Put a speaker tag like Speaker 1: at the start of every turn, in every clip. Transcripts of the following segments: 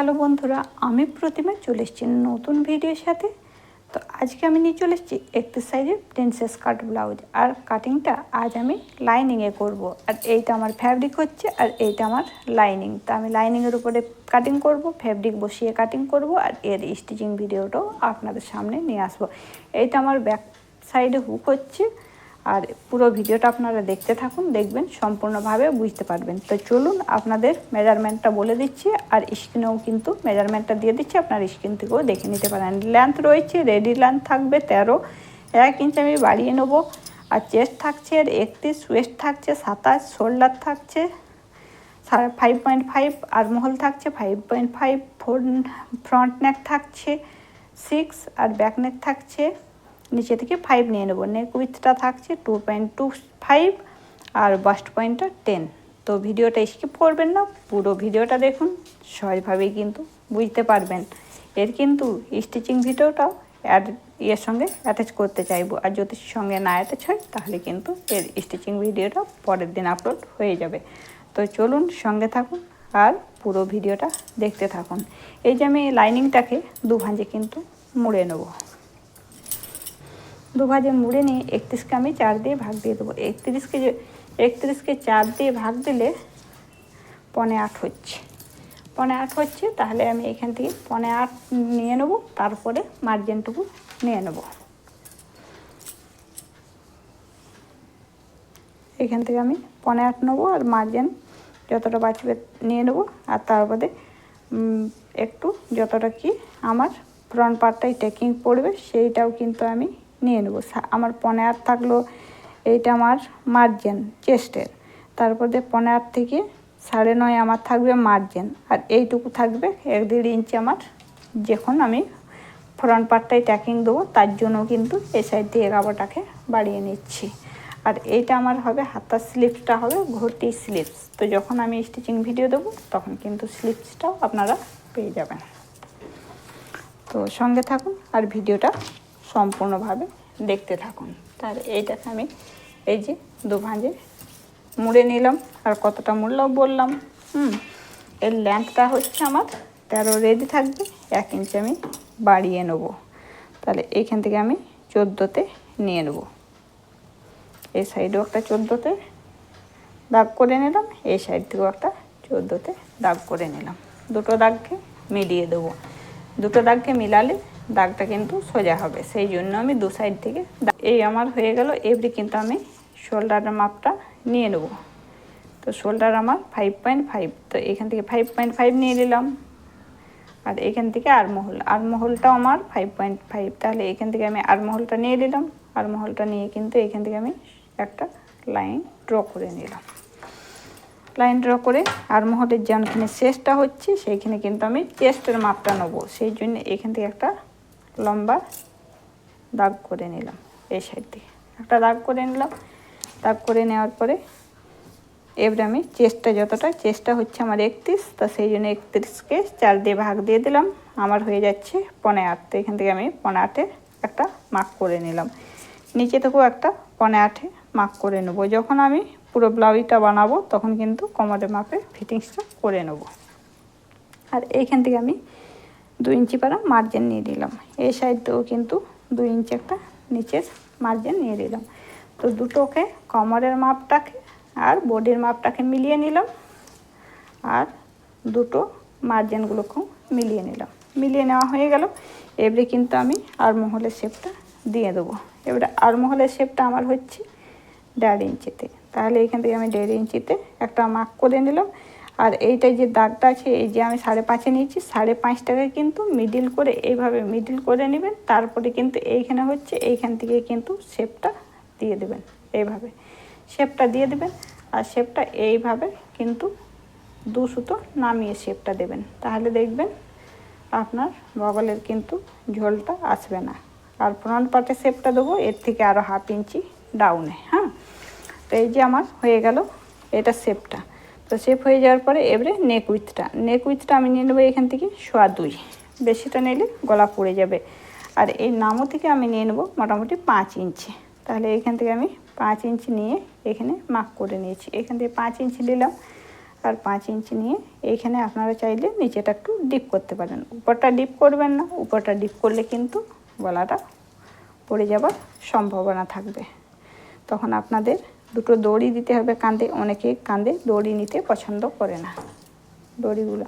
Speaker 1: Hello বন্ধুরা, আমি প্রতিমা, চলে এসেছি নতুন ভিডিওর সাথে। তো আজকে আমি নিয়ে চলে এসেছি একটি সাইজের প্রিন্সেস কাট ব্লাউজ আর কাটিংটা আজ আমি লাইনিংয়ে করব। আর এইটা আমার ফ্যাব্রিক হচ্ছে, আর এইটা আমার লাইনিং তো আমি লাইনিংয়ের উপরে কাটিং করব ফ্যাব্রিক বসিয়ে কাটিং করব, আর এর স্টিচিং ভিডিওটাও আপনাদের সামনে নিয়ে আসব। এইটা আমার ব্যাক সাইডে হুক হচ্ছে। আর পুরো ভিডিওটা আপনারা দেখতে থাকুন, দেখবেন, সম্পূর্ণভাবে বুঝতে পারবেন। তো চলুন আপনাদের মেজারমেন্টটা বলে দিচ্ছি, আর স্ক্রিনেও কিন্তু মেজারমেন্টটা দিয়ে দিচ্ছি, আপনার স্ক্রিন থেকেও দেখে নিতে পারেন। লেন্থ রয়েছে রেডি লেন্থ থাকবে তেরো, এক ইঞ্চ আমি বাড়িয়ে নেব। আর চেস্ট থাকছে আর একত্রিশ ওয়েস্ট থাকছে সাতাশ শোল্ডার থাকছে ফাইভ পয়েন্ট ফাইভ আর মহল থাকছে five point five four front neck থাকছে সিক্স আর ব্যাক নেক থাকছে নিচে থেকে ফাইভ নিয়ে নেব। নেক উইথটা থাকছে টু পয়েন্ট টু ফাইভ আর বাস্ট পয়েন্টটা টেন তো ভিডিওটা স্কিপ করবেন না, পুরো ভিডিওটা দেখুন সহজভাবেই কিন্তু বুঝতে পারবেন। এর কিন্তু স্টিচিং ভিডিওটাও অ্যাড ইয়ের সঙ্গে অ্যাটাচ করতে চাইব। আর যদি সঙ্গে না অ্যাটাচ হয়, তাহলে কিন্তু এর স্টিচিং ভিডিওটা পরের দিন আপলোড হয়ে যাবে। তো চলুন সঙ্গে থাকুন আর পুরো ভিডিওটা দেখতে থাকুন। এই যে আমি লাইনিংটাকে দু ভাঁজে কিন্তু মুড়ে নেব। দু ভাজে মুড়ে নিয়ে একত্রিশকে আমি চার দিয়ে ভাগ দিয়ে দেবো। একত্রিশকে যে, একত্রিশকে চার দিয়ে ভাগ দিলে পনে আট হচ্ছে। পনে আট হচ্ছে, তাহলে আমি এখান থেকে পনে আট নিয়ে নেব, তারপরে মার্জিনটুকু নিয়ে নেব। এখান থেকে আমি পনে আট নেব আর মার্জিন যতটা বাঁচবে নিয়ে নেব, আর তারপরে একটু যতটা কি আমার ফ্রন্ট পার্টটাই টেকিং পড়বে, সেইটাও কিন্তু আমি নিয়ে নেব। আমার পনে আট থাকল, এইটা আমার মার্জেন চেস্টের তারপর দিয়ে পনে আট থেকে সাড়ে নয় আমার থাকবে মার্জেন আর এইটুকু থাকবে এক দেড় ইঞ্চি আমার যখন আমি ফ্রন্ট পার্টটাই ট্যাকিং দেবো, তার জন্য কিন্তু এই সাইড দিয়ে এগারোটাকে বাড়িয়ে নিচ্ছি। আর এইটা আমার হবে হাতার স্লিপসটা হবে, ঘটি স্লিপস তো যখন আমি স্টিচিং ভিডিও দেবো, তখন কিন্তু স্লিপসটাও আপনারা পেয়ে যাবেন। তো সঙ্গে থাকুন, আর ভিডিওটা সম্পূর্ণভাবে দেখতে থাকুন। তার এইটাকে আমি এই যে দু ভাঁজে মুড়ে নিলাম। আর কতটা মুড়লাম বললাম, হুম, এর ল্যাম্পটা হচ্ছে আমার তেরো রেডি থাকবে, এক ইঞ্চি আমি বাড়িয়ে নেব। তাহলে এইখান থেকে আমি চোদ্দোতে নিয়ে নেব। এই সাইডেও একটা চোদ্দোতে দাগ করে নিলাম, এই সাইড থেকেও একটা চোদ্দোতে দাগ করে নিলাম। দুটো দাগকে মিলিয়ে দেবো। দুটো দাগকে মিলালে দাগটা কিন্তু সোজা হবে। সেই জন্য আমি দু সাইড থেকে এই আমার হয়ে গেল, এবারে কিন্তু আমি শোল্ডারের মাপটা নিয়ে নেব। তো শোল্ডার আমার ফাইভ পয়েন্ট ফাইভ তো এখান থেকে ফাইভ পয়েন্ট ফাইভ নিয়ে নিলাম। আর এখান থেকে আরমহল, আরমহলটাও আমার ফাইভ পয়েন্ট ফাইভ তাহলে এখান থেকে আমি আরমহলটা নিয়ে নিলাম। আরমহলটা নিয়ে কিন্তু এখান থেকে আমি একটা লাইন ড্র করে নিলাম। লাইন ড্র করে আরমহলের যেখানে শেষটা হচ্ছে, সেইখানে কিন্তু আমি চেস্টের মাপটা নেব। সেই জন্য এখান থেকে একটা লম্বা দাগ করে নিলাম এই সাইড দিয়ে। একটা দাগ করে নিলাম। দাগ করে নেওয়ার পরে এবারে আমি চেষ্টা যতটা চেষ্টা হচ্ছে আমার একত্রিশ, তো সেই জন্য একত্রিশকে চার দিয়ে ভাগ দিয়ে দিলাম। আমার হয়ে যাচ্ছে পনে আট, তো এখান থেকে আমি পনে আটে একটা মাক করে নিলাম। নিচে থেকেও একটা পনে আটে মাক করে নেব। যখন আমি পুরো ব্লাউজটা বানাবো, তখন কিন্তু কোমরের মাপে ফিটিংসটা করে নেব। আর এইখান থেকে আমি দু ইঞ্চি পারা মার্জিন নিয়ে নিলাম এই সাইডেও কিন্তু দু ইঞ্চি একটা নিচের মার্জিন নিয়ে দিলাম। তো দুটোকে কমরের মাপটাকে আর বডির মাপটাকে মিলিয়ে নিলাম আর দুটো মার্জিনগুলোকেও মিলিয়ে নিলাম। মিলিয়ে নেওয়া হয়ে গেল। এবারে কিন্তু আমি আরমহলের শেপটা দিয়ে দেবো। এবারে আরমহলের শেপটা আমার হচ্ছে দেড় ইঞ্চিতে। তাহলে এখান থেকে আমি দেড় ইঞ্চিতে একটা মার্ক করে নিলাম। আর এইটা যে দাগটা আছে, এই যে আমি সাড়ে পাঁচে নিয়েছি, সাড়ে পাঁচটাকে কিন্তু মিডিল করে এইভাবে মিডিল করে নেবেন, তারপরে কিন্তু এইখানে হচ্ছে, এইখান থেকে কিন্তু শেপটা দিয়ে দেবেন, এইভাবে। শেপটা দিয়ে দেবেন, আর শেপটা এইভাবে কিন্তু দু সুতো নামিয়ে শেপটা দেবেন। তাহলে দেখবেন আপনার বগলের কিন্তু ঝোলটা আসবে না। আর ফ্রন্ট পার্টে শেপটা দেবো, এর থেকে আরও হাফ ইঞ্চি ডাউনে হ্যাঁ? তো এই যে আমার হয়ে গেল, এটা শেপটা তো শেপ হয়ে যাওয়ার পরে এবারে নেক উইথটা নেক উইথটা আমি নিয়ে নেব এখান থেকে সোয়া দুই। বেশিটা নিলে গলা পড়ে যাবে। আর এই নামও থেকে আমি নিয়ে নেব মোটামুটি পাঁচ ইঞ্চি। তাহলে এখান থেকে আমি পাঁচ ইঞ্চি নিয়ে এখানে মাক করে নিয়েছি। এখান থেকে পাঁচ ইঞ্চি নিলাম। আর পাঁচ ইঞ্চি নিয়ে এইখানে আপনারা চাইলে নিচেটা একটু ডিপ করতে পারেন। উপরটা ডিপ করবেন না, উপরটা ডিপ করলে কিন্তু গলাটা পড়ে যাবার সম্ভাবনা থাকবে। তখন আপনাদের দুটো দড়ি দিতে হবে কাঁধে, অনেকে কাঁধে দড়ি নিতে পছন্দ করে না দড়িগুলো।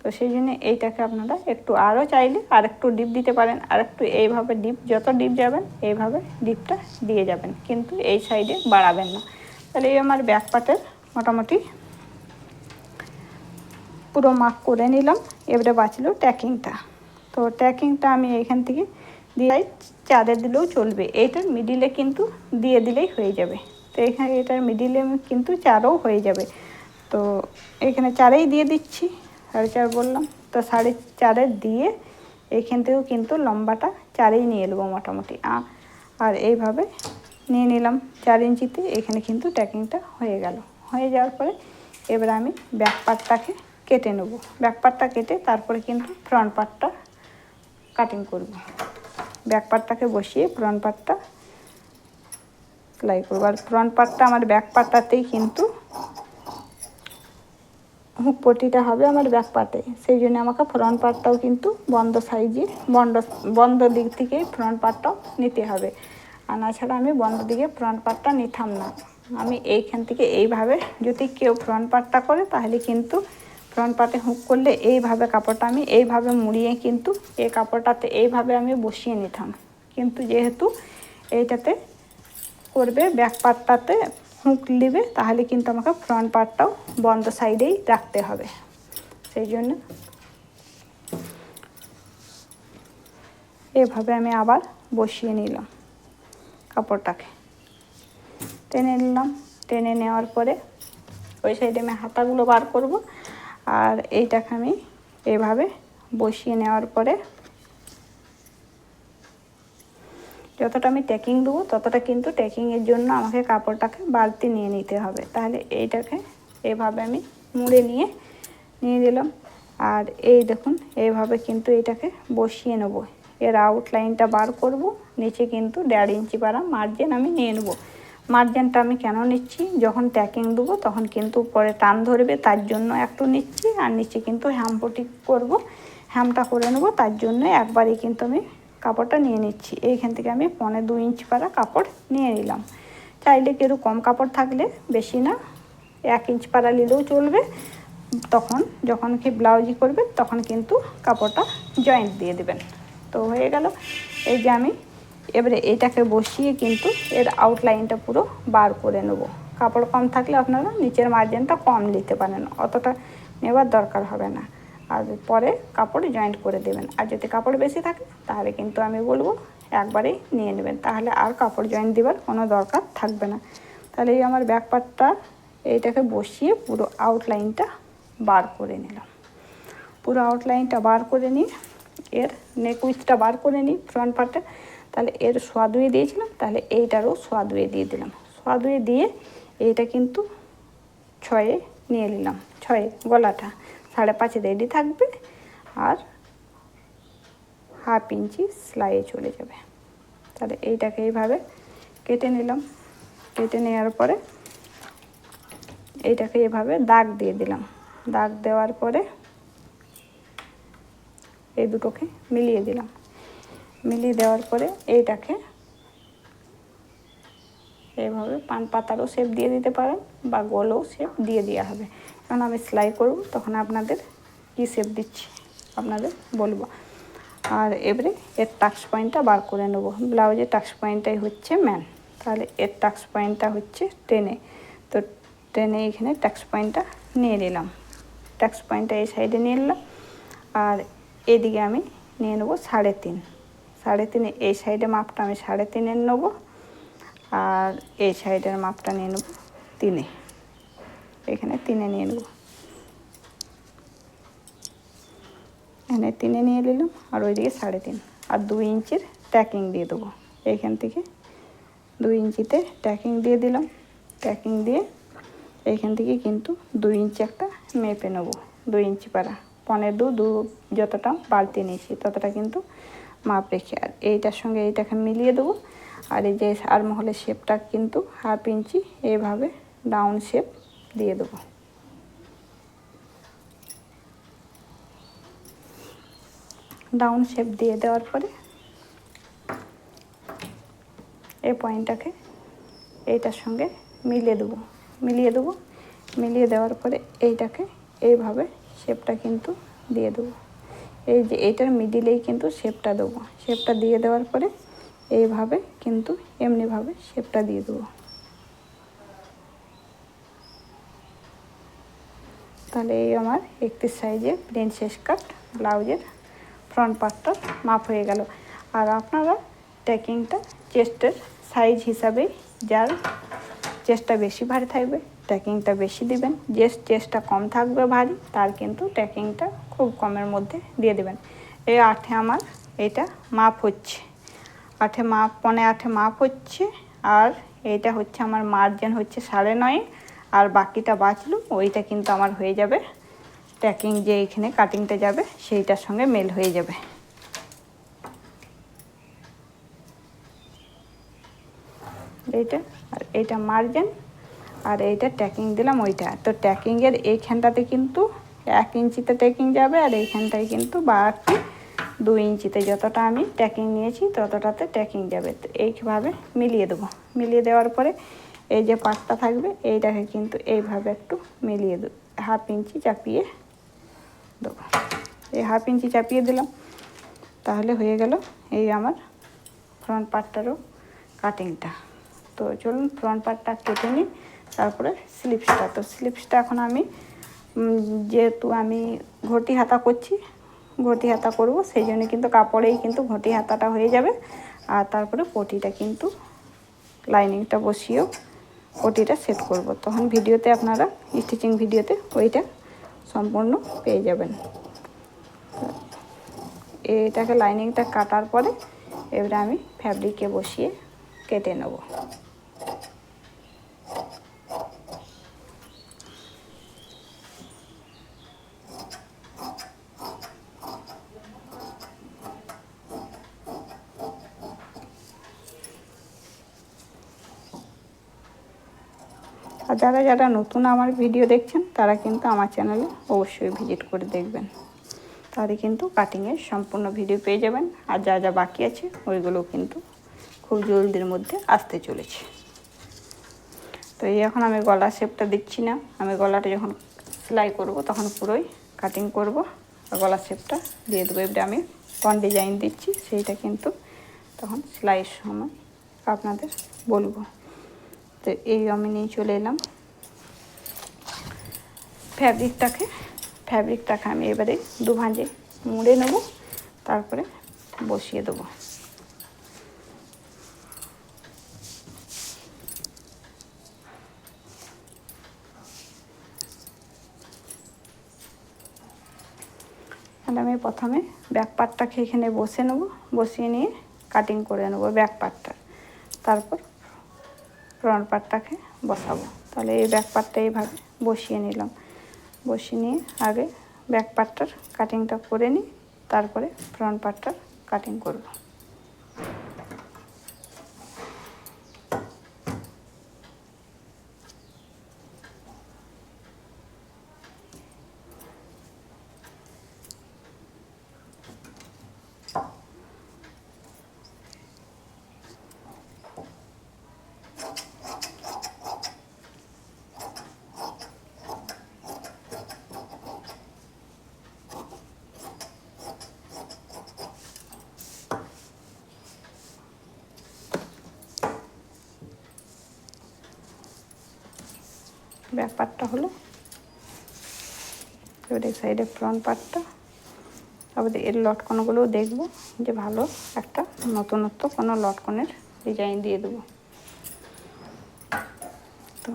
Speaker 1: তো সেই জন্য এইটাকে আপনারা একটু আরও চাইলে আর একটু ডিপ দিতে পারেন আর একটু এইভাবে ডিপ, যত ডিপ যাবেন এইভাবে ডিপটা দিয়ে যাবেন, কিন্তু এই সাইডে বাড়াবেন না। তাহলে এই আমার ব্যাক পার্টের মোটামুটি পুরো মার্ক করে নিলাম, এবারে বাঁচলো ট্যাকিংটা। তো ট্যাকিংটা আমি এইখান থেকে দিয়ে চাঁদে দিলেও চলবে এইটার মিডিলে কিন্তু দিয়ে দিলেই হয়ে যাবে। তো এখানে এটার মিডিলে কিন্তু চারও হয়ে যাবে। তো এখানে চারেই দিয়ে দিচ্ছি, সাড়ে চার বললাম। তো সাড়ে চারে দিয়ে এখান থেকেও কিন্তু লম্বাটা চারেই নিয়ে নেব মোটামুটি। আর এইভাবে নিয়ে নিলাম চার ইঞ্চিতে, এখানে কিন্তু ট্যাকিংটা হয়ে গেল। হয়ে যাওয়ার পরে এবার আমি ব্যাক পার্টটাকে কেটে নেব। ব্যাক পার্টটা কেটে তারপরে কিন্তু ফ্রন্ট পার্টটা কাটিং করব। ব্যাক পার্টটাকে বসিয়ে ফ্রন্ট পার্টটা সেলাই করব আর ফ্রন্ট পার্টটা আমার ব্যাক পার্টটাতেই কিন্তু হুক পটিটা হবে আমার ব্যাক পার্টে সেই জন্য আমাকে ফ্রন্ট পার্টটাও কিন্তু বন্ধ সাইজের, বন্ধ বন্ধ দিক থেকেই ফ্রন্ট পার্টটাও নিতে হবে। আর তাছাড়া আমি বন্ধ দিকে ফ্রন্ট পার্টটা নিতাম না। আমি এইখান থেকে এইভাবে যদি কেউ ফ্রন্ট পার্টটা করে, তাহলে কিন্তু ফ্রন্ট পার্টে হুক করলে এইভাবে কাপড়টা আমি এইভাবে মুড়িয়ে কিন্তু এই কাপড়টাতে এইভাবে আমি বসিয়ে নিতাম। কিন্তু যেহেতু এইটাতে করবে ব্যাক পার্টটাতে হুক নেবে তাহলে কিন্তু আমাকে ফ্রন্ট পার্টটাও বন্ধ সাইডেই রাখতে হবে। সেই জন্য এভাবে আমি আবার বসিয়ে নিলাম কাপড়টাকে। টেনে নিলাম, টেনে নেওয়ার পরে ওই সাইডে আমি হাতাগুলো বার করব, আর এইটাকে আমি এভাবে বসিয়ে নেওয়ার পরে যতটা আমি ট্যাকিং দেবো, ততটা কিন্তু ট্যাকিংয়ের জন্য আমাকে কাপড়টাকে বাড়তি নিয়ে নিতে হবে। তাহলে এইটাকে এভাবে আমি মুড়ে নিয়ে নিয়ে দিলাম আর এই দেখুন এইভাবে কিন্তু এটাকে বসিয়ে নেব। এর আউটলাইনটা বার করব, নিচে কিন্তু দেড় ইঞ্চি পারা মার্জিন আমি নিয়ে নেব। মার্জিনটা আমি কেন নিচ্ছি? যখন ট্যাকিং দেবো, তখন কিন্তু পরে টান ধরবে, তার জন্য একটু নিচ্ছি। আর নিচে কিন্তু হ্যামপটি করব হ্যামটা করে নেব, তার জন্য একবারই কিন্তু আমি কাপড়টা নিয়ে নিচ্ছি। এইখান থেকে আমি পনে দু ইঞ্চি পারা কাপড় নিয়ে নিলাম। চাইলে কেউ কম কাপড় থাকলে বেশি না, এক ইঞ্চ পাড়া নিলেও চলবে। তখন যখন কি ব্লাউজি করবে, তখন কিন্তু কাপড়টা জয়েন্ট দিয়ে দেবেন। তো হয়ে গেল। এই যে আমি এবারে এটাকে বসিয়ে কিন্তু এর আউটলাইনটা পুরো বার করে নেব। কাপড় কম থাকলে আপনারা নিচের মার্জিনটা কম নিতে পারেন। অতটা নেওয়ার দরকার হবে না। আর পরে কাপড় জয়েন্ট করে দেবেন। আর যদি কাপড় বেশি থাকে, তাহলে কিন্তু আমি বলব একবারেই নিয়ে নেবেন। তাহলে আর কাপড় জয়েন্ট দেবার কোনো দরকার থাকবে না। তাহলে এই আমার ব্যাক পার্টটা এইটাকে বসিয়ে পুরো আউটলাইনটা বার করে নিলাম। পুরো আউটলাইনটা বার করে নিয়ে, এর নেক উইথটা বার করে নিই ফ্রন্ট পার্টে তাহলে এর সোয়াদুয়ে দিয়েছিলাম, তাহলে এইটারও সোয়াদুয়ে দিয়ে দিলাম। সোয়াদুয়ে দিয়ে এইটা কিন্তু ছয়ে নিয়ে নিলাম, ছয়ে গলাটা। সাড়ে পাঁচে রেডি থাকবে আর হাফ ইঞ্চি সেলাইয়ে চলে যাবে। তাহলে এইটাকে এইভাবে কেটে নিলাম। কেটে নেওয়ার পরে এইটাকে এভাবে দাগ দিয়ে দিলাম। দাগ দেওয়ার পরে এই দুটোকে মিলিয়ে দিলাম। মিলিয়ে দেওয়ার পরে এইটাকে এইভাবে পান পাতারও শেপ দিয়ে দিতে পারেন বা গোলও শেপ দিয়ে দেওয়া হবে। কারণ আমি সেলাই করব, তখন আপনাদের কী শেপ দিচ্ছি, আপনাদের বলব। আর এবারে এর টাক্স পয়েন্টটা বার করে নেব। ব্লাউজের টাক্স পয়েন্টটাই হচ্ছে ম্যান তাহলে এর টাক্স পয়েন্টটা হচ্ছে টেনে তো টেনে এখানে ট্যাক্স পয়েন্টটা নিয়ে নিলাম। ট্যাক্স পয়েন্টটা এই সাইডে নিয়ে নিলাম। আর এদিকে আমি নিয়ে নেব সাড়ে তিন। সাড়ে তিনে এই সাইডে মাপটা আমি সাড়ে তিনের নেব। আর এই সাইডের মাপটা নিয়ে নেব তিনে। এখানে তিনে নিয়ে নেব এখানে তিনে নিয়ে নিলাম আর ওইদিকে সাড়ে তিন। আর দুই ইঞ্চির ট্যাকিং দিয়ে দেবো। এইখান থেকে দুই ইঞ্চিতে ট্যাকিং দিয়ে দিলাম। ট্যাকিং দিয়ে এইখান থেকে কিন্তু দুই ইঞ্চি একটা মেপে নেব। দুই ইঞ্চি পাড়া। পনেরো দু দু যতটা বাড়তি নিয়েছি ততটা কিন্তু মাপ রেখে আর এইটার সঙ্গে এইটাকে মিলিয়ে দেবো। আর এই যে আর মহলের শেপটা কিন্তু হাফ ইঞ্চি এইভাবে ডাউন শেপ দিয়ে দেবো। ডাউন শেপ দিয়ে দেওয়ার পরে এই পয়েন্টটাকে এইটার সঙ্গে মিলিয়ে দেবো। মিলিয়ে দেবো, মিলিয়ে দেওয়ার পরে এইটাকে এইভাবে শেপটা কিন্তু দিয়ে দেবো। এই যে এইটার মিডিলেই কিন্তু শেপটা দেবো। শেপটা দিয়ে দেওয়ার পরে এইভাবে কিন্তু এমনিভাবে শেপটা দিয়ে দেবো। তাহলে এই আমার একত্রিশ সাইজের শেষ কাট, ব্লাউজের ফ্রন্ট পার্টটার মাপ হয়ে গেল। আর আপনারা ট্যাকিংটা চেস্টের সাইজ হিসাবেই যার চেস্টটা বেশি ভারী থাকবে, ট্যাকিংটা বেশি দিবেন। যে চেস্টটা কম থাকবে ভারী, তার কিন্তু ট্যাকিংটা খুব কমের মধ্যে দিয়ে দেবেন। এই আঠে আমার এটা মাপ হচ্ছে। আঠে মাপ, পনে আঠে মাপ হচ্ছে, আর এটা হচ্ছে আমার মার্জিন হচ্ছে সাড়ে নয়। আর বাকিটা বাঁচলো ওইটা কিন্তু আমার হয়ে যাবে। ট্যাকিং যে এখানে কাটিংটা যাবে, সেইটার সঙ্গে মেল হয়ে যাবে। এইটা, আর এইটা মার্জেন আর এইটা ট্যাকিং দিলাম ওইটা। তো ট্যাকিংয়ের এইখানটাতে কিন্তু এক ইঞ্চিতে ট্যাকিং যাবে, আর এইখানটায় কিন্তু বাড়তি দু ইঞ্চিতে যতটা আমি ট্যাকিং নিয়েছি, ততটাতে ট্যাকিং যাবে। তো এইভাবে মিলিয়ে দেবো। মিলিয়ে দেওয়ার পরে এই যে পাটটা থাকবে, এইটাকে কিন্তু এইভাবে একটু মিলিয়ে দেবো হাফ ইঞ্চি চাপিয়ে দেবো। এই হাফ ইঞ্চি চাপিয়ে দিলাম, তাহলে হয়ে গেল এই আমার ফ্রন্ট পার্টটারও কাটিংটা তো চলুন ফ্রন্ট পার্টটা কেটে নিই, তারপরে স্লিপসটা তো স্লিপসটা এখন আমি যেহেতু আমি ঘটি হাতা করছি, ঘটি হাতা করব, সেই জন্য কিন্তু কাপড়েই কিন্তু ঘটি হাতাটা হয়ে যাবে। আর তারপরে পটিটা কিন্তু লাইনিংটা বসিয়েও পটিটা সেট করব। তখন ভিডিওতে আপনারা স্টিচিং ভিডিওতে ওইটা সম্পূর্ণ পেয়ে যাবেন। এটাকে লাইনিংটা কাটার পরে এবারে আমি ফ্যাব্রিকে বসিয়ে কেটে নেব। যারা যারা নতুন আমার ভিডিও দেখছেন, তারা কিন্তু আমার চ্যানেলে অবশ্যই ভিজিট করে দেখবেন। তাহলে কিন্তু কাটিংয়ের সম্পূর্ণ ভিডিও পেয়ে যাবেন। আর যা যা বাকি আছে, ওইগুলো কিন্তু খুব জলদির মধ্যে আসতে চলেছে। তো এই এখন আমি গলা শেপটা দিচ্ছি না। আমি গলাটা যখন সেলাই করব, তখন পুরোই কাটিং করব। আর গলা শেপটা দিয়ে দেবো। এবারে আমি কন ডিজাইন দিচ্ছি, সেইটা কিন্তু তখন সেলাইয়ের সময় আপনাদের বলব। তো এই আমি নিয়ে চলে এলাম। ফ্যাব্রিকটাকে ফ্যাব্রিকটাকে আমি এবারে দু ভাঁজে মুড়ে নেব, তারপরে বসিয়ে দেবো। আমি প্রথমে ব্যাক পার্টটাকে এখানে বসে নেব, বসিয়ে নিয়ে কাটিং করে নেব ব্যাক পার্টটা তারপর ফ্রন্ট পার্টটাকে বসাবো। তাহলে এই ব্যাক পার্টটা এইভাবে বসিয়ে নিলাম। বসিয়ে নিয়ে আগে ব্যাক পার্টটার কাটিংটা করে নিই, তারপরে ফ্রন্ট পার্টটার কাটিং করব। ব্যাক পার্টটা হলো। এবার এই সাইডে ফ্রন্ট পার্টটা তারপরে এর লটকনগুলোও দেখব যে ভালো একটা নতুনত্ব কোনো লটকনের ডিজাইন দিয়ে দেবো তো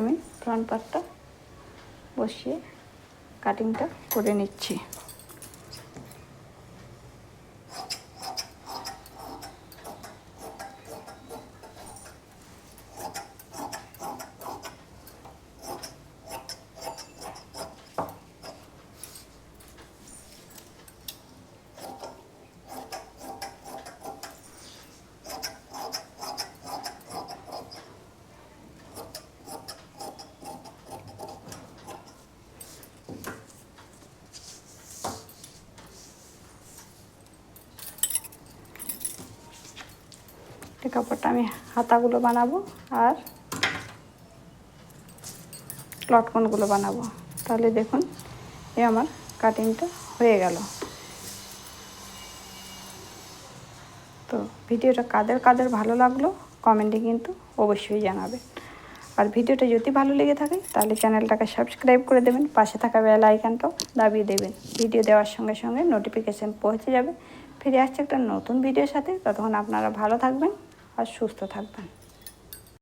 Speaker 1: আমি ফ্রন্ট পার্টটা বসিয়ে কাটিংটা করে নিচ্ছি। কাপড়টা আমি হাতাগুলো বানাবো আর লটকনগুলো বানাবো। তাহলে দেখুন, এ আমার কাটিংটা হয়ে গেল। তো ভিডিওটা কাদের কাদের ভালো লাগল কমেন্টে কিন্তু অবশ্যই জানাবেন। আর ভিডিওটা যদি ভালো লেগে থাকে, তাহলে চ্যানেলটাকে সাবস্ক্রাইব করে দেবেন, পাশে থাকা বেল আইকনটাও দাবিয়ে দেবেন। ভিডিও দেওয়ার সঙ্গে সঙ্গে নোটিফিকেশান পৌঁছে যাবে। ফিরে আসছে একটা নতুন ভিডিওর সাথে, ততক্ষণ আপনারা ভালো থাকবেন। আর সুস্থ থাকবেন।